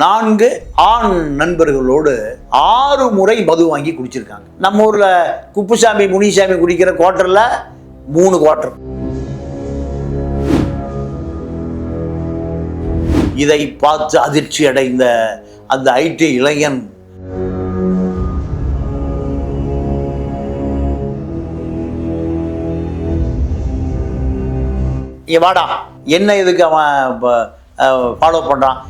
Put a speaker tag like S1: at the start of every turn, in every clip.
S1: நான்கு ஆண் நண்பர்களோடு ஆறு முறை மது வாங்கி குடிச்சிருக்காங்க. நம்ம ஊர்ல குப்புசாமி முனிசாமி குடிக்கிற குவார்ட்டர்ல மூணு குவார்டர். இதை பார்த்து அதிர்ச்சி அடைந்த அந்த ஐடி இளைஞன் இங்க வாடா. என்ன இதுக்கு அவன் ஃபாலோ பண்றான்?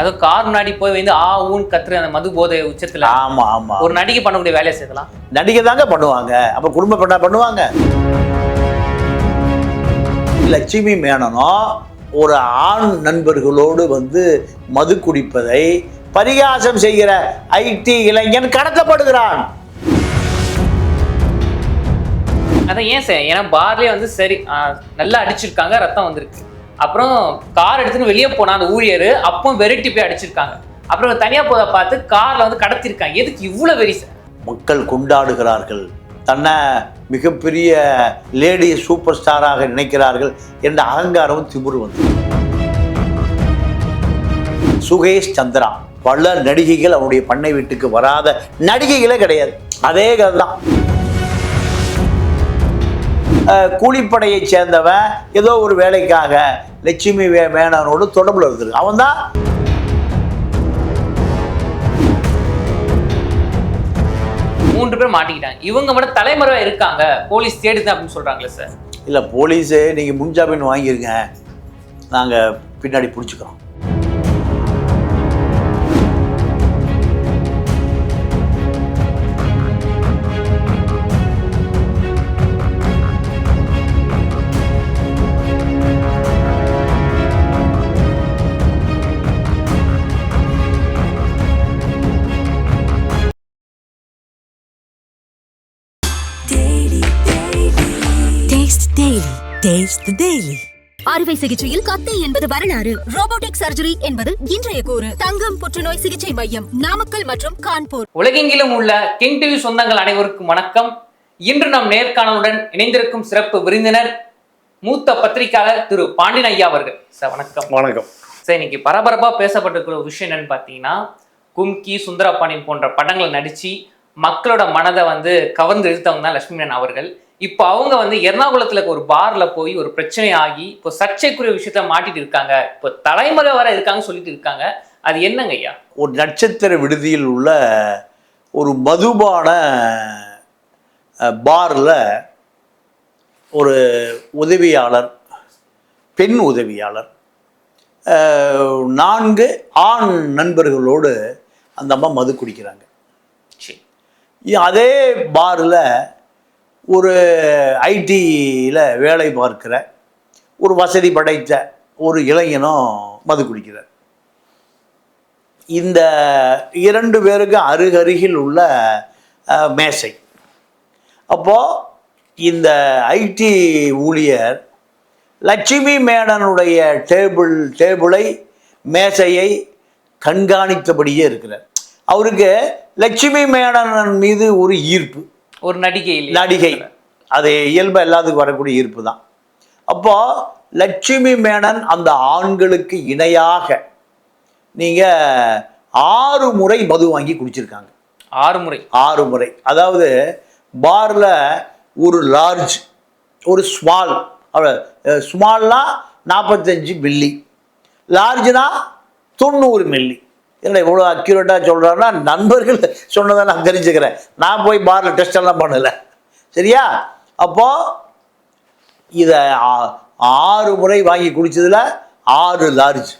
S2: அதுவும் கார் முன்னாடி போய் வந்து ஆ ஊன் கத்துற அந்த மது போதை உச்சத்துல
S1: ஆமா ஆமா.
S2: ஒரு நடிகை பண்ணக்கூடிய வேலையை செய்யலாம்?
S1: நடிகை தாங்க பண்ணுவாங்க. அப்ப குடும்ப பெண்ணா பண்ணுவாங்க. லட்சுமி மேனனும் ஒரு ஆண் நண்பர்களோடு வந்து மது குடிப்பதை பரிகாசம் செய்கிற ஐடி இளைஞன் கடத்தப்படுகிறான்.
S2: அதான் ஏன் சார்? ஏன்னா பார்லயே வந்து சரி நல்லா அடிச்சிருக்காங்க ரத்தம் வந்திருக்கு. அப்புறம் கார் எடுத்துன்னு வெளியே போனான் அந்த ஊழியர் அப்போ வெரைட்டி போய் அடிச்சிருக்காங்க. அப்புறம் தனியா போதை பார்த்து கார்ல வந்து கடத்திருக்காங்க. எதுக்கு இவ்வளவு வெறி சார்?
S1: மக்கள் கொண்டாடுகிறார்கள். தன்னை மிகப்பெரிய லேடி சூப்பர் ஸ்டாராக நினைக்கிறார்கள் என்ற அகங்காரமும் திமுரு வந்து. சுகேஷ் சந்திரா பல நடிகைகள் அவருடைய பண்ணை வீட்டுக்கு வராத நடிகைகளே கிடையாது. அதே கதை தான் கூலிப்படையைச் சேர்ந்தவன் ஏதோ ஒரு வேலைக்காக லட்சுமி வே மேனனோடு தொடர்புல இருக்குது அவன் தான்
S2: மூன்று பேர் மாட்டிக்கிட்டாங்க. இவங்க மட்டும் தலைமறைவா இருக்காங்க. போலீஸ் தேடுது அப்படின்னு சொல்றாங்களே சார்.
S1: இல்லை போலீஸு நீங்கள் முன்ஜாமீன் வாங்கிருங்க. நாங்கள் பின்னாடி பிடிச்சிக்கிறோம்.
S3: The Daily.
S4: அறுவை சிகிச்சையில் கத்தை என்பது வரலாறு. ரோபோட்டிக் சர்ஜரி என்பது இன்றைய கூறு. தங்கம் புற்றுநோய் சிகிச்சை மையம் நாமக்கல் மற்றும் கான்பூர்.
S2: உலகெங்கிலும் உள்ள கிங் டிவி சொந்தங்கள் அனைவருக்கும் வணக்கம். இன்று நம் நேர்காணலுடன் இணைந்திருக்கும் சிறப்பு விருந்தினர் மூத்த பத்திரிகையாளர் திரு பாண்டியன் ஐயா அவர்கள். சார் வணக்கம்.
S1: வணக்கம்.
S2: சார் இன்னைக்கு பரபரப்பா பேசப்பட்டிருக்கிற ஒரு விஷயம் என்னன்னு பார்த்தீங்கன்னா கும்கி சுந்தரபாண்டியன் போன்ற படங்களை நடிச்சு மக்களோட மனதை வந்து கவர்ந்து இழுத்தவங்க தான் லட்சுமி மேனன் அவர்கள். இப்போ அவங்க வந்து எர்ணாகுளத்துல ஒரு பார்ல போய் ஒரு பிரச்சனை ஆகி இப்போ சர்ச்சைக்குரிய விஷயத்த மாட்டிட்டு இருக்காங்க. இப்போ தலைமுறை வர இருக்காங்க சொல்லிட்டு இருக்காங்க. அது என்னங்க ஐயா?
S1: ஒரு நட்சத்திர விடுதியில் உள்ள ஒரு மதுபான பாரில் ஒரு உதவியாளர் பெண் உதவியாளர் நான்கு ஆண் நண்பர்களோடு அந்த அம்மா மது குடிக்கிறாங்க.
S2: சரி.
S1: அதே பாரில் ஒரு ஐடியில் வேலை பார்க்கிற ஒரு வசதி படைத்த ஒரு இளைஞனும் மது குடிக்கிறார். இந்த இரண்டு பேருக்கு அருகருகில் உள்ள மேசை. அப்போது இந்த ஐடி ஊழியர் லட்சுமி மேனனுடைய டேபிள் டேபிளை மேசையை கண்காணித்தபடியே இருக்கிறார். அவருக்கு லட்சுமி மேனன் மீது ஒரு ஈர்ப்பு.
S2: ஒரு நடிகை?
S1: நடிகை. அது இயல்பு எல்லாத்துக்கும் வரக்கூடிய ஈர்ப்பு தான். அப்போ லட்சுமி மேனன் அந்த ஆண்களுக்கு இணையாக நீங்க ஆறு முறை மது வாங்கி குடிச்சிருக்காங்க.
S2: ஆறு முறை.
S1: ஆறு முறை. அதாவது பார்ல ஒரு லார்ஜ் ஒரு ஸ்மால் ஸ்மால்னா நாற்பத்தஞ்சு மில்லி. லார்ஜ்னா தொண்ணூறு மில்லி. என்ன இவ்வளோ அக்யூரேட்டாக சொல்கிறாருன்னா நண்பர்கள் சொன்னதை நான் தெரிஞ்சுக்கிறேன். நான் போய் பாரில் டெஸ்ட் எல்லாம் பண்ணலை. சரியா? அப்போது இதை ஆ- ஆறு முறை வாங்கி குடிச்சதுல ஆறு லார்ஜ்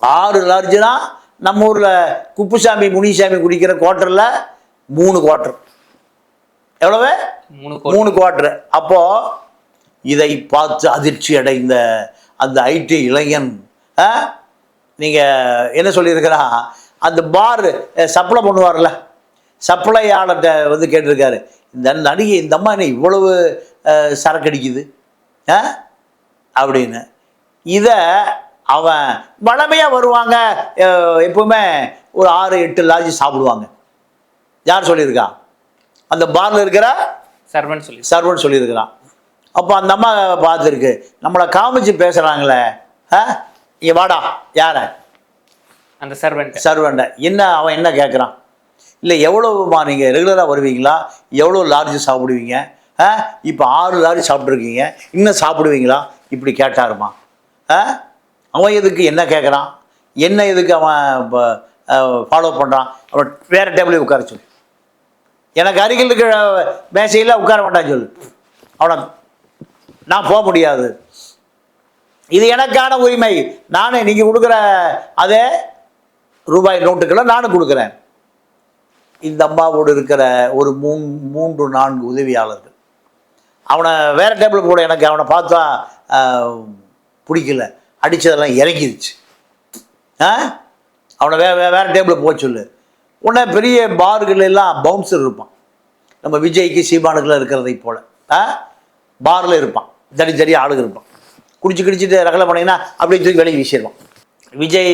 S1: ஆறு லார்ஜ்னா நம்ம ஊரில் குப்புசாமி முனிசாமி குடிக்கிற குவார்ட்டரில் மூணு குவார்ட்டர் எவ்வளவு?
S2: மூணு
S1: மூணு குவார்ட்டர் அப்போ இதை பார்த்து அதிர்ச்சி அடைந்த அந்த ஐடி இளைஞன் ஆ? நீங்க என்ன சொல்லியிருக்கிறான் அந்த பார் சப்ளை பண்ணுவார்ல. சப்ளையாளர்கிட்ட வந்து கேட்டிருக்காரு. இந்த நடிகை இந்த அம்மா என்ன இவ்வளவு சரக்கு அடிக்குது. ஆ? அப்படின்னு. இதை அவன் வளமையாக வருவாங்க. எப்பவுமே ஒரு ஆறு எட்டு லாட்ஜ் சாப்பிடுவாங்க. யார் சொல்லியிருக்கா? அந்த பார்ல இருக்கிற
S2: சர்வன் சொல்லி
S1: சர்வன் சொல்லியிருக்கிறான். அப்போ அந்த அம்மா பார்த்துருக்கு. நம்மளை காமிச்சு பேசுகிறாங்களே ஆ? இங்கே வாடா யார?
S2: அந்த சர்வெண்ட்
S1: சர்வெண்ட என்ன அவன் என்ன கேட்குறான் இல்லை எவ்வளோமா நீங்கள் ரெகுலராக வருவீங்களா? எவ்வளோ லார்ஜ் சாப்பிடுவீங்க? ஆ? இப்போ ஆறு லாரி சாப்பிட்ருக்கீங்க இன்னும் சாப்பிடுவீங்களா? இப்படி கேட்டாருமா. ஆ? அவன் எதுக்கு என்ன கேட்குறான் என்ன எதுக்கு அவன் ஃபாலோ பண்ணுறான் அவன் வேறு டேபிளில் உட்கார சொல்லு. எனக்கு அருகில் இருக்கிற மேசையில் உட்கார மாட்டான்னு சொல்லு. அவனை நான் போக முடியாது. இது எனக்கான உரிமை. நானே நீங்கள் கொடுக்குற அதே ரூபாய் நோட்டுக்களை நானும் கொடுக்குறேன். இந்த அம்மாவோடு இருக்கிற ஒரு மூணு மூன்று நான்கு உதவியாளர்கள். அவனை வேறு டேபிள் போட எனக்கு அவனை பார்த்தா பிடிக்கல. அடித்ததெல்லாம் இறங்கிருச்சு. ஆ? அவனை வே வே வேறு டேபிள் போக சொல்லு. உடனே பெரிய பார்கள் எல்லாம் பவுன்சர் இருப்பான். நம்ம விஜய்க்கு சீமானுக்குலாம் இருக்கிறதை போல். ஆ? பாரில் இருப்பான். தனி தனியாக ஆளுங்க இருப்பான். குடிச்சு குடிச்சிட்டு ரகலை பண்ணிங்கன்னா அப்படியே தூக்கி வெளியே வீசிடுவான். விஜய்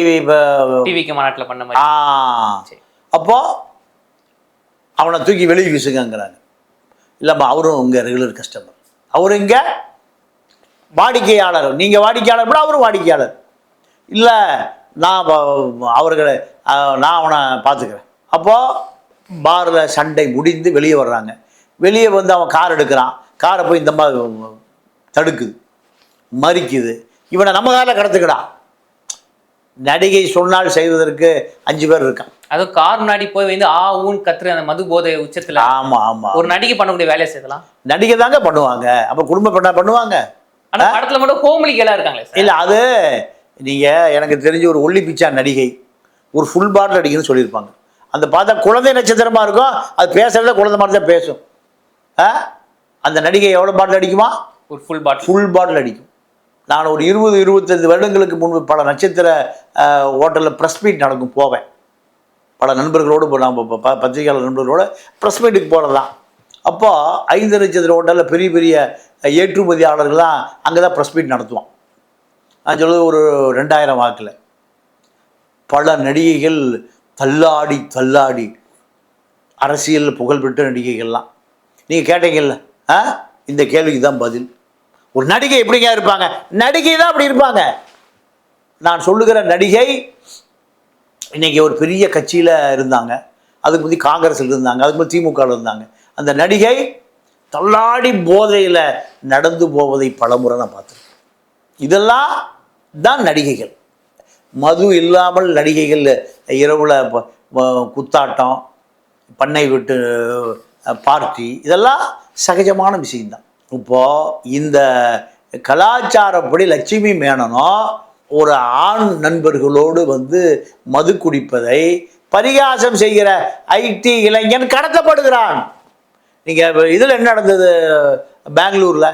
S2: டிவிக்கு மாநாட்டில் பண்ண மாதிரி.
S1: அப்போ அவனை தூக்கி வெளியே வீசுங்கங்கிறாங்க. இல்லைம்மா அவரும் உங்கள் ரெகுலர் கஸ்டமர் அவரு இங்கே வாடிக்கையாளர். நீங்கள் வாடிக்கையாளர் கூட அவரும் வாடிக்கையாளர். இல்லை நான் அவர்களை நான் அவனை பார்த்துக்கிறேன். அப்போது பாரில் சண்டை முடிந்து வெளியே வர்றாங்க. வெளியே வந்து அவன் கார் எடுக்கிறான். காரை போய் இந்த மாதிரி தடுக்குது. மறிக்குது. இவனை நம்ம காரில் கடத்துக்கடா. நடிகை சொன்னால் செய்வதற்கு அஞ்சு பேர் இருக்கான்
S2: அதுவும் கார் முன்னாடி போய் வந்து ஆ ஊன் கத்துற அந்த மது போதை உச்சத்துல
S1: ஆமாம் ஆமாம்
S2: ஒரு நடிகை பண்ணக்கூடிய வேலையை செய்யலாம்.
S1: நடிகை தாங்க பண்ணுவாங்க. அப்போ குடும்ப பெண்ணா பண்ணுவாங்க.
S2: ஆனா படத்துல மட்டும் ஹோம்லிக்கெல்லாம் இருக்காங்களே
S1: இல்லை அது நீங்கள் எனக்கு தெரிஞ்ச ஒரு ஒல்லி பிச்சா நடிகை. ஒரு ஃபுல் பாட்டில் அடிக்கணும்னு சொல்லியிருப்பாங்க. அந்த பார்த்தா குழந்தை நட்சத்திரமா இருக்கும் அது பேசுறத குழந்தை மாதிரி தான் பேசும். அந்த நடிகை எவ்வளோ பாட்டில் அடிக்குமா?
S2: ஒரு ஃபுல் பாட்டில்
S1: ஃபுல் பாட்டில் அடிக்கும். நான் ஒரு இருபது இருபத்தஞ்சு வருடங்களுக்கு முன்பு பல நட்சத்திர ஹோட்டலில் ப்ரெஸ் மீட் நடக்கும் போவேன். பல நண்பர்களோடு இப்போ நம்ம ப- பத்திரிகையாளர் நண்பர்களோடு ப்ரெஸ் மீட்டுக்கு போகிறதான் அப்போ ஐந்து நட்சத்திர ஹோட்டலில் பெரிய பெரிய ஏற்றுமதியாளர்கள்லாம் அங்கே தான் ப்ரெஸ் மீட் நடத்துவான் நான் சொல்வது ஒரு ரெண்டாயிரம் வாக்கில். பல நடிகைகள் தள்ளாடி தள்ளாடி அரசியல் புகழ்பெற்ற நடிகைகள்லாம். நீங்கள் கேட்டீங்கல்ல ஆ? இந்த கேள்விக்கு தான் பதில். ஒரு நடிகை எப்படிங்க இருப்பாங்க? நடிகை தான் அப்படி இருப்பாங்க. நான் சொல்லுகிற நடிகை இன்னைக்கு ஒரு பெரிய கட்சியில் இருந்தாங்க. அதுக்கு முந்தி காங்கிரஸில் இருந்தாங்க. அதுக்கு முந்தி திமுகவில் இருந்தாங்க. அந்த நடிகை தள்ளாடி போதையில் நடந்து போவதை பலமுறை நான் பார்த்துருக்கேன். இதெல்லாம் தான் நடிகைகள். மது இல்லாமல் நடிகைகள் இரவில் குத்தாட்டம் பண்ணை விட்டு பார்ட்டி இதெல்லாம் சகஜமான விஷயம்தான். இப்போது இந்த கலாச்சாரப்படி லட்சுமி மேனனும் ஒரு ஆண் நண்பர்களோடு வந்து மது குடிப்பதை பரிகாசம் செய்கிற ஐடி இளைஞன் கடத்தப்படுகிறான். நீங்கள் இதில் என்ன நடந்தது? பெங்களூரில்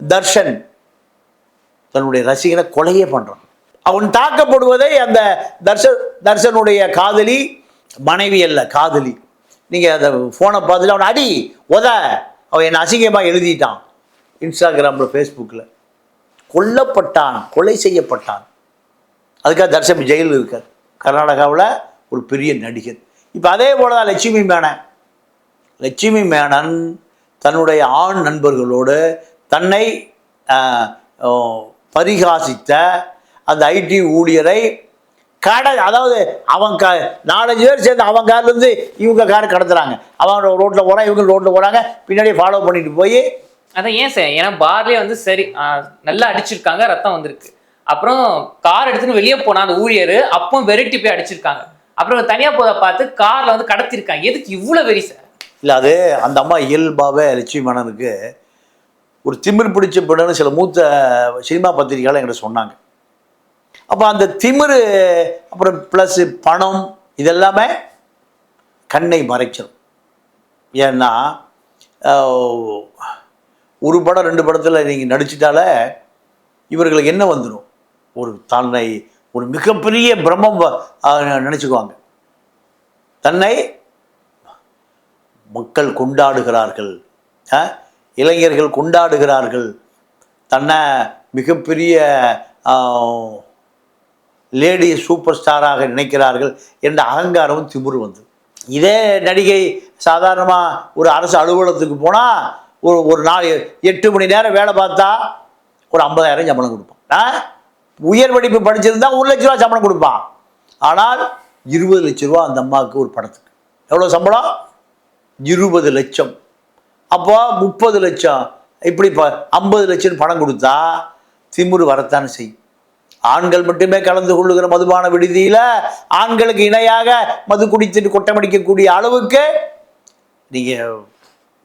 S1: தர்ஷன் தன்னுடைய ரசிகனை கொலையே பண்ணுறான் அவன் தாக்கப்படுவதை அந்த தர்ஷன் தர்ஷனுடைய காதலி மனைவி அல்ல காதலி. நீங்கள் அந்த ஃபோனை பார்த்துட்டு அவனை அடி உத அவன் என்னை அசிங்கமாக எழுதிட்டான். இன்ஸ்டாகிராமில் ஃபேஸ்புக்கில் கொல்லப்பட்டான் கொலை செய்யப்பட்டான். அதுக்காக தர்ஷன் ஜெயிலில் இருக்கார். கர்நாடகாவில் ஒரு பெரிய நடிகர். இப்போ அதே போல தான் லட்சுமி மேனன். லட்சுமி மேனன் தன்னுடைய ஆண் நண்பர்களோடு தன்னை பரிகாசித்த அந்த ஐடி ஊழியரை கடை அதாவது அவன் க நாலஞ்சு பேர் சேர்ந்து அவன் கார்லேருந்து இவங்க காரை கடத்துறாங்க. அவன் ரோட்டில் போகிறான் இவங்க ரோட்டில் போகிறாங்க பின்னாடியே ஃபாலோ பண்ணிட்டு போய்
S2: அதான் ஏன் சார்? ஏன்னா பார்லயே வந்து சரி நல்லா அடிச்சிருக்காங்க ரத்தம் வந்திருக்கு. அப்புறம் கார் எடுத்துன்னு வெளியே போனா அந்த ஊழியர் அப்போ வெரைட்டி போய் அடிச்சிருக்காங்க. அப்புறம் தனியா போத பார்த்து கார்ல வந்து கடத்திருக்காங்க. எதுக்கு இவ்வளவு வெறி சார்?
S1: இல்லை அது அந்த அம்மா இயல்பாகவே லட்சுமி மேனனுக்கு ஒரு திமிர் பிடிச்ச பெண்ணுன்னு சில மூத்த சினிமா பத்திரிகையாளர் என்கிட்ட சொன்னாங்க. அப்போ அந்த திமிரு அப்புறம் ப்ளஸ் பணம் இதெல்லாமே கண்ணை மறைச்சிடும் ஏன்னா ஒரு படம் ரெண்டு படத்தில் நீங்கள் நடிச்சிட்டால இவர்களுக்கு என்ன வந்துடும் ஒரு தன்னை ஒரு மிகப்பெரிய பிரம்மம் நினச்சிக்குவாங்க. தன்னை மக்கள் கொண்டாடுகிறார்கள். இளைஞர்கள் கொண்டாடுகிறார்கள். தன்னை மிகப்பெரிய லேடி சூப்பர் ஸ்டாராக நினைக்கிறார்கள் என்ற அகங்காரமும் திமுரு வந்து. இதே நடிகை சாதாரணமாக ஒரு அரசு அலுவலகத்துக்கு போனால் ஒரு ஒரு நாள் எட்டு மணி நேரம் வேலை பார்த்தா ஒரு ஐம்பதாயிரம் சம்பளம் கொடுப்பான். ஆ? உயர் படிப்பு படிச்சிருந்தா ஒரு லட்ச ரூபா சம்பளம் கொடுப்பான். ஆனால் இருபது லட்ச ரூபா அந்த அம்மாவுக்கு ஒரு படத்துக்கு எவ்வளோ சம்பளம்? இருபது லட்சம். அப்போ முப்பது லட்சம். இப்படி ப ஐம்பது லட்சம் பணம் கொடுத்தா திமுரு வரத்தானே செய்யும். ஆண்கள் மட்டுமே கலந்து கொள்ளுகிற மதுபான விடுதியில் ஆண்களுக்கு இணையாக மது குடித்துட்டு கொட்டமடிக்கக்கூடிய அளவுக்கு நீங்கள்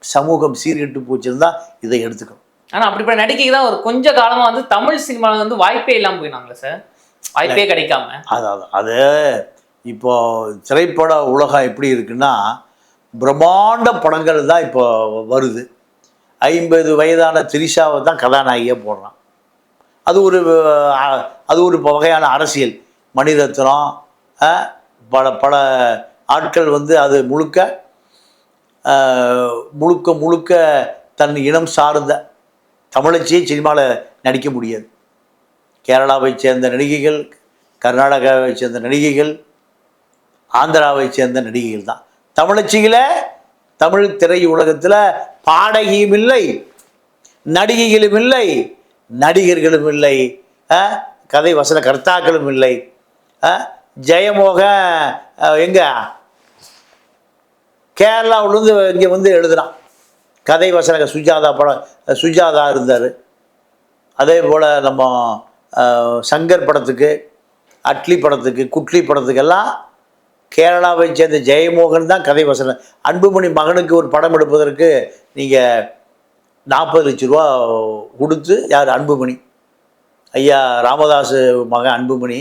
S1: சமூகம் சீர்கெட்டு போச்சுன்னு இதை எடுத்துக்கணும்.
S2: ஆனா அப்படிப்பட்ட நடிகைக்கு தான் ஒரு கொஞ்ச காலமா வந்து தமிழ் சினிமாவில் வந்து வாய்ப்பே இல்லாம போயினாங்களே சார்? வாய்ப்பே கிடைக்காம?
S1: அதாவது அது இப்போ திரைப்பட உலகம் எப்படி இருக்குன்னா பிரம்மாண்ட படங்கள் தான் இப்போ வருது. ஐம்பது வயதான திரிஷாவை தான் கதாநாயகியாக போடுறான். அது ஒரு அது ஒரு வகையான அரசியல். மணிரத்னம் பல பல ஆட்கள் வந்து அது முழுக்க முழுக்க முழுக்க தன் இனம் சார்ந்த தமிழச்சியை சினிமாவில் நடிக்க முடியாது. கேரளாவை சேர்ந்த நடிகைகள் கர்நாடகாவை சேர்ந்த நடிகைகள் ஆந்திராவை சேர்ந்த நடிகைகள் தான். தமிழச்சியில் தமிழ் திரையுலகத்தில் பாடகியும் இல்லை நடிகைகளும் இல்லை நடிகர்களும் இல்லை கதை வசன கர்த்தாக்களும் இல்லை. ஜெயமோக ஜெயமோகன் எங்க? கேரளாவிலேருந்து இங்கே வந்து எழுதுனான் கதை வசன சுஜாதா படம் சுஜாதா இருந்தார். அதே போல் நம்ம சங்கர் படத்துக்கு அட்லி படத்துக்கு குட்லி படத்துக்கெல்லாம் கேரளாவை சேர்ந்த ஜெயமோகன் தான் கதை வசனம். அன்புமணி மகனுக்கு ஒரு படம் எடுப்பதற்கு நீங்கள் நாற்பது லட்ச ரூபா கொடுத்து யார்? அன்புமணி. ஐயா ராமதாஸ் மகன் அன்புமணி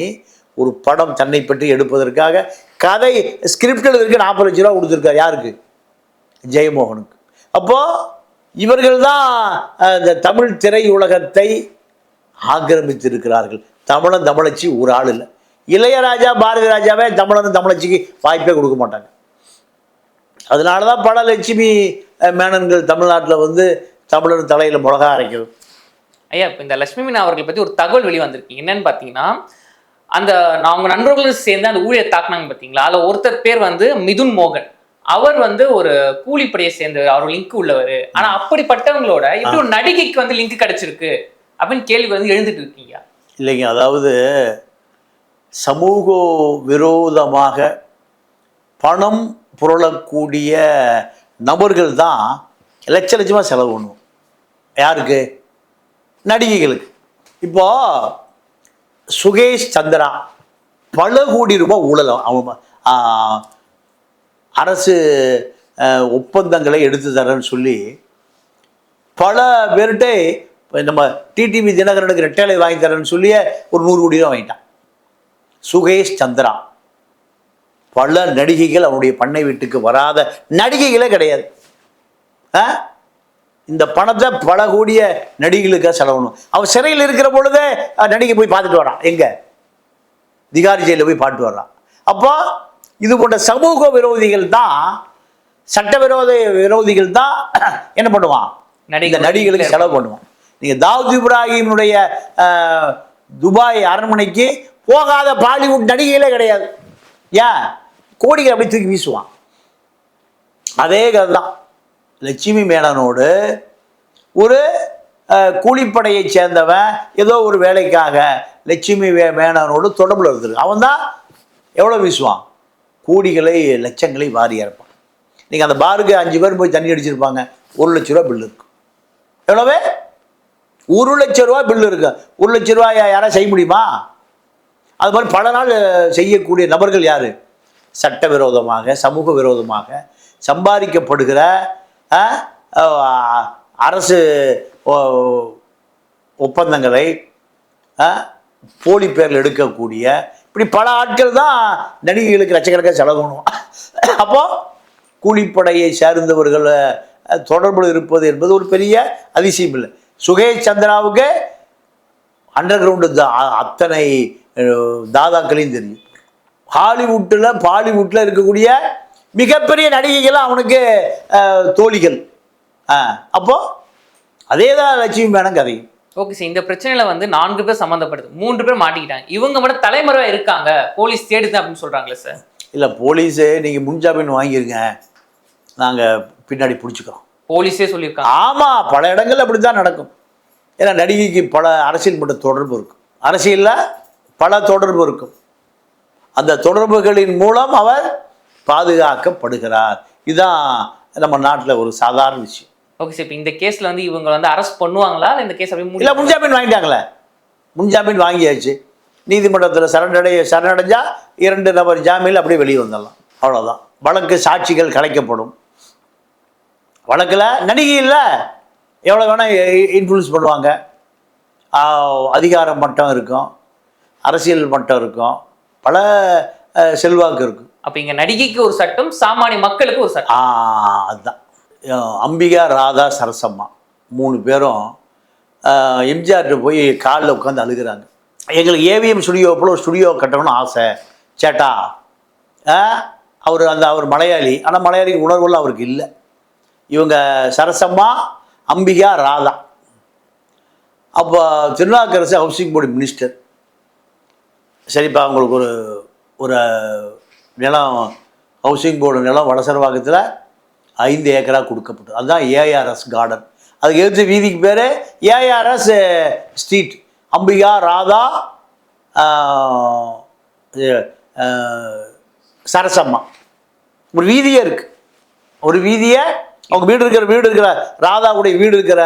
S1: ஒரு படம் தன்னை பற்றி எடுப்பதற்காக கதை ஸ்கிரிப்ட் எழுதுறதுக்கு நாற்பது லட்ச ரூபா கொடுத்துருக்காரு. யாருக்கு? ஜெயமோகனுக்கு. அப்போது இவர்கள் தான் இந்த தமிழ் திரையுலகத்தை ஆக்கிரமித்திருக்கிறார்கள். தமிழன் தமிழச்சி ஒரு ஆள் இல்லை. இளையராஜா பாரதி ராஜாவே தமிழன் தமிழச்சிக்கு வாய்ப்பே கொடுக்க மாட்டாங்க. அதனால தான் பல லட்சுமி மேனன்கள் தமிழ்நாட்டில் வந்து தமிழர் தலையில் மிளகா அரைக்கிறது
S2: ஐயா இப்போ இந்த லட்சுமி மீனா அவர்களை பத்தி ஒரு தகவல் வெளிவந்திருக்கு. என்னன்னு பார்த்தீங்கன்னா அந்த நான் அவங்க நண்பர்களும் சேர்ந்து அந்த ஊழியர் தாக்குனாங்க பார்த்தீங்களா அதில் ஒருத்தர் பேர் வந்து மிதுன் மோகன். அவர் வந்து ஒரு கூலிப்படையை சேர்ந்தவர் அவர் லிங்க் உள்ளவர். ஆனா அப்படிப்பட்டவங்களோட இப்படி ஒரு நடிகைக்கு வந்து லிங்க் கிடைச்சிருக்கு அப்படின்னு கேள்வி வந்து எழுந்துட்டு இருக்கீங்க
S1: இல்லைங்க அதாவது சமூக விரோதமாக பணம் புரளக்கூடிய நபர்கள் தான் லட்ச லட்சமாக செலவு பண்ணுவோம் யாருக்கு? நடிகைகளுக்கு. இப்போ சுகேஷ் சந்திரா பல கோடி ரூபாய் ஊழல் அவன் அரசு ஒப்பந்தங்களை எடுத்து தரேன்னு சொல்லி பல பேர்கிட்ட நம்ம டிடிவி தினகரனுக்கு ரெட்டேலை வாங்கி தரேன்னு சொல்லிய ஒரு நூறு கோடி ரூபா வாங்கிட்டான். சுகேஷ் சந்திரா. பல நடிகைகள் அவனுடைய பண்ணை வீட்டுக்கு வராத நடிகைகளே கிடையாது. ஆ? இந்த பணத்தை பல கோடிய நடிகைகளுக்காக செலவணும். அவன் சிறையில் இருக்கிற பொழுதே நடிகை போய் பார்த்துட்டு வரான் எங்க? திகாரி ஜெயிலில் போய் பார்த்துட்டு வர்றான் அப்போ இது போன்ற சமூக விரோதிகள் தான் சட்டவிரோத விரோதிகள் தான் என்ன பண்ணுவான்?
S2: நடிகை-
S1: இந்த நடிகைகளுக்கு செலவு பண்ணுவான். நீங்க தாவூத் இப்ராஹிமுடைய துபாய் அரண்மனைக்கு போகாத பாலிவுட் நடிகைகளே கிடையாது. ஏன்? கோடிகள் அப்படி தூக்கி வீசுவான். அதே கதை தான் லட்சுமி மேனனோடு ஒரு கூலிப்படையை சேர்ந்தவன் ஏதோ ஒரு வேலைக்காக லட்சுமி வே- மேனனோடு தொடர்பில் இருந்திருக்கு அவன் தான் எவ்வளோ வீசுவான்? கூடிகளை லட்சங்களை வாரி இறப்பான். நீங்கள் அந்த பாருக்கு அஞ்சு பேர் போய் தண்ணி அடிச்சிருப்பாங்க. ஒரு லட்ச ரூபா பில்லு இருக்கும் எவ்வளவு? ஒரு லட்ச ரூபா பில்லு இருக்கு. ஒரு லட்ச ரூபா யாராவது செய்ய முடியுமா? அது மாதிரி பல நாள் செய்யக்கூடிய நபர்கள் யார்? சட்டவிரோதமாக சமூக விரோதமாக சம்பாதிக்கப்படுகிற அரசு ஒப்பந்தங்களை ஆ, போலி பேரில் எடுக்கக்கூடிய இப்படி பல ஆட்கள் தான் நடிகைகளுக்கு லட்சக்கணக்காக செலவணும் அப்போது அப்போ கூலிப்படையை சேர்ந்தவர்கள் தொடர்பில் இருப்பது என்பது ஒரு பெரிய அதிசயம் இல்லை. சுகேஷ் சந்திராவுக்கு அண்டர் கிரவுண்டு அத்தனை தாதாக்களையும் தெரியும். ஹாலிவுட்டில் பாலிவுட்டில் இருக்கக்கூடிய மிகப்பெரிய நடிகைகள் அவனுக்கு தோழிகள். அப்போ அதே தான் லட்சுமி மேனம் கதையும்.
S2: ஓகே சார் இந்த பிரச்சனையில வந்து நான்கு பேர் சம்மந்தப்படுது மூன்று பேர் மாட்டிக்கிட்டாங்க. இவங்க மட்டும் தலைமறைவா இருக்காங்க. போலீஸ் தேடுது அப்படின்னு சொல்றாங்களே சார்
S1: இல்லை போலீஸு நீங்கள் முன்ஜாமீன் வாங்கிருங்க. நாங்கள் பின்னாடி பிடிச்சிக்கிறோம்.
S2: போலீஸே சொல்லியிருக்காங்க.
S1: ஆமா பல இடங்கள்ல அப்படித்தான் நடக்கும். ஏன்னா நடிகைக்கு பல அரசியல் மட்ட தொடர்பு இருக்கும். அரசியல்ல பல தொடர்பு இருக்கும். அந்த தொடர்புகளின் மூலம் அவர் பாதுகாக்கப்படுகிறார். இதுதான் நம்ம நாட்டில் ஒரு சாதாரண விஷயம்.
S2: ஓகே சார் இப்போ இந்த கேஸ்ல வந்து இவங்க வந்து அரெஸ்ட் பண்ணுவாங்களா? இந்த கேஸ் அப்படியே
S1: இல்லை முன்ஜாமீன் வாங்கிட்டாங்களே. முன்ஜாமீன் வாங்கியாச்சு. நீதிமன்றத்தில் சரணடைய சரணடைஞ்சா இரண்டு நபர் ஜாமீனில் அப்படியே வெளியே வந்துடலாம். அவ்வளோதான் வழக்கு சாட்சிகள் கலைக்கப்படும். வழக்கில் நடிகை இல்லை. எவ்வளோ வேணால் இன்ஃப்ளூயன்ஸ் பண்ணுவாங்க. ஆஹ், அதிகார மட்டம் இருக்கும். அரசியல் மட்டம் இருக்கும். பல செல்வாக்கு இருக்கும்.
S2: அப்ப இங்க நடிகைக்கு ஒரு சட்டம் சாமானிய மக்களுக்கு ஒரு சட்டம்.
S1: அதுதான். அம்பிகா ராதா சரசம்மா மூணு பேரும் அஹ், எம்ஜிஆர்கிட்ட போய் காலில் உட்காந்து அழுகுறாங்க. எங்களுக்கு ஏவிஎம் ஸ்டுடியோ போல ஒரு ஸ்டுடியோ கட்டணும்னு ஆசை. சேட்டா அவர் அந்த அவர் மலையாளி. ஆனால் மலையாளிக்கு உணர்வுலாம் அவருக்கு இல்லை. இவங்க சரசம்மா அம்பிகா ராதா. அப்போ திருநாக்கரசு ஹவுசிங் போர்டு மினிஸ்டர். சரிப்பா அவங்களுக்கு ஒரு ஒரு நிலம் ஹவுசிங் போர்டு நிலம் வடசரவாக்கத்தில் ஐந்து ஏக்கராக கொடுக்கப்பட்டது. அதுதான் ஏஆர்எஸ் கார்டன் அதுக்கு எதிர்த்து வீதிக்கு பேர் ஏஆர்எஸ் ஸ்ட்ரீட் அம்பிகா ராதா சரசம்மா. ஒரு வீதியே இருக்குது ஒரு வீதியை அவங்க வீடு இருக்கிற வீடு இருக்கிற ராதாவுடைய வீடு இருக்கிற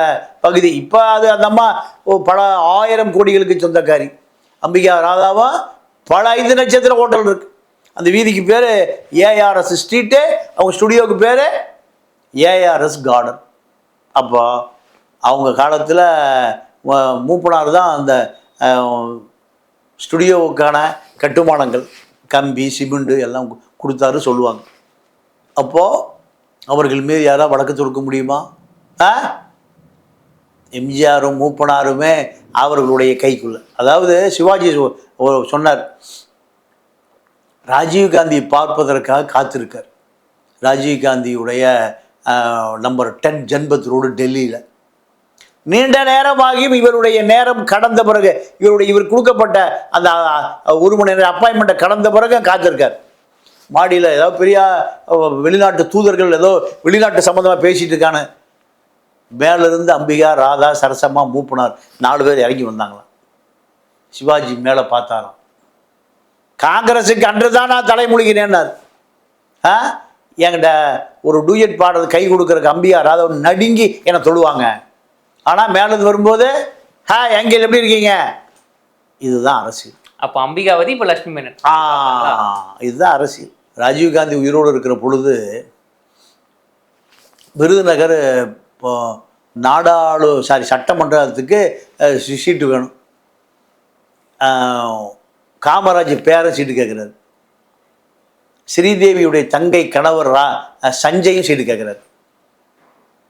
S1: பகுதி. இப்போ அது அந்த அம்மா ஓ, பல ஆயிரம் கோடிகளுக்கு சொந்தக்காரி. அம்பிகா ராதாவா பல ஐந்து நட்சத்திர ஹோட்டல் இருக்குது அந்த வீதிக்கு பேர் ஏஆர்எஸ் ஸ்ட்ரீட்டு அவங்க ஸ்டுடியோவுக்கு பேர் ஏஆர்எஸ் கார்டன் அப்போ அவங்க காலத்தில் மூப்பனார் தான் அந்த ஸ்டுடியோவுக்கான கட்டுமானங்கள். கம்பி சிமெண்ட்டு எல்லாம் கொடுத்தாரு சொல்லுவாங்க. அப்போது அவர்கள் மீது யாராவது வழக்கு தொடுக்க முடியுமா? ஆ? எம்ஜிஆரும் மூப்பனாருமே அவர்களுடைய கைக்குள்ள. அதாவது சிவாஜி ஒரு சொன்னார். ராஜீவ்காந்தி பார்ப்பதற்காக காத்திருக்கார். ராஜீவ் காந்தியுடைய நம்பர் டென் ஜன்பத் ரோடு டெல்லியில். நீண்ட நேரமாகியும் இவருடைய நேரம் கடந்த பிறகு இவருடைய இவர் கொடுக்கப்பட்ட அந்த ஒரு மணி நேரம் அப்பாயின்மெண்ட்டை கடந்த பிறகு காத்திருக்கார். மாடியில் ஏதோ பெரிய வெளிநாட்டு தூதர்கள் ஏதோ வெளிநாட்டு சம்மந்தமாக பேசிகிட்டு இருக்கானு. மேலேருந்து அம்பிகா ராதா சரசம்மா மூப்பினார் நாலு பேர் இறங்கி வந்தாங்களாம். சிவாஜி மேலே பார்த்தாராம். காங்கிரஸுக்கு அன்று தான் நான் தலைமொழிகிறேன்னார் ஆ? என்கிட்ட ஒரு டூயட் பாடுறது கை கொடுக்குறக்கு அம்பியா ராதா நடுங்கி என்னை தொழுவாங்க. ஆனால் மேலேருந்து வரும்போது ஹா எங்கே எப்படி இருக்கீங்க? இதுதான் அரசியல்.
S2: அப்ப அம்பிகாவதி இப்ப லட்சுமி மேனன்.
S1: ஆ இதுதான் அரசியல். ராஜீவ் காந்தி உயிரோடு இருக்கிற பொழுது விருதுநகர் இப்போ நாடாளு சாரி சட்டமன்றத்துக்கு சீட்டு வேணும். காமராஜ் பேர சீட்டு கேட்குறாரு. ஸ்ரீதேவியுடைய தங்கை கணவர் ரா சஞ்சயும் சீட்டு கேட்குறாரு.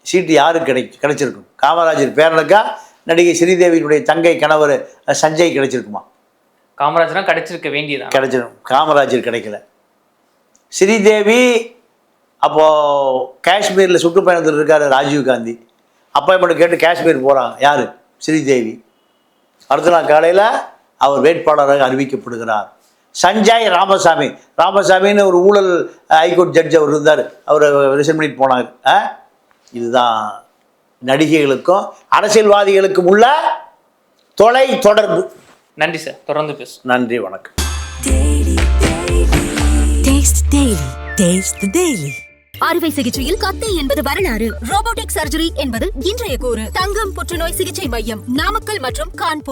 S1: சீட்டு யாருக்கு கிடை கிடைச்சிருக்கும்? காமராஜர் பேரனுக்கா நடிகை ஸ்ரீதேவியினுடைய தங்கை கணவர் சஞ்சய் கிடைச்சிருக்குமா?
S2: காமராஜரா கிடைச்சிருக்க வேண்டியதான்
S1: கிடைச்சிடும் காமராஜர் கிடைக்கல. ஸ்ரீதேவி அப்போது காஷ்மீரில் சுற்றுப்பயணத்தில் இருக்கார் ராஜீவ் காந்தி. அப்பாயின்மெண்ட் கேட்டு காஷ்மீர் போகிறாங்க யார்? ஸ்ரீதேவி. அடுத்த நாள் காலையில் அவர் வேட்பாளராக அறிவிக்கப்படுகிறார். சஞ்சய் ராமசாமி. ராமசாமின்னு ஒரு ஊழல் ஹைகோர்ட் ஜட்ஜ் அவர் இருந்தார். அவர் ரிசைன் பண்ணிட்டு போனார். ஆ? இதுதான் நடிகைகளுக்கும் அரசியல்வாதிகளுக்கும் உள்ள தொலை தொடர்பு.
S2: நன்றி சார். தொடர்ந்து பேசும்
S1: நன்றி வணக்கம்.
S3: Taste Daily. Taste the Daily.
S4: அறுவை சிகிச்சையில் கத்தை என்பது வரலாறு. ரோபோட்டிக் சர்ஜரி என்பது இன்றைய கூறு. தங்கம் புற்றுநோய் சிகிச்சை மையம் நாமக்கல் மற்றும் கான்பூர்.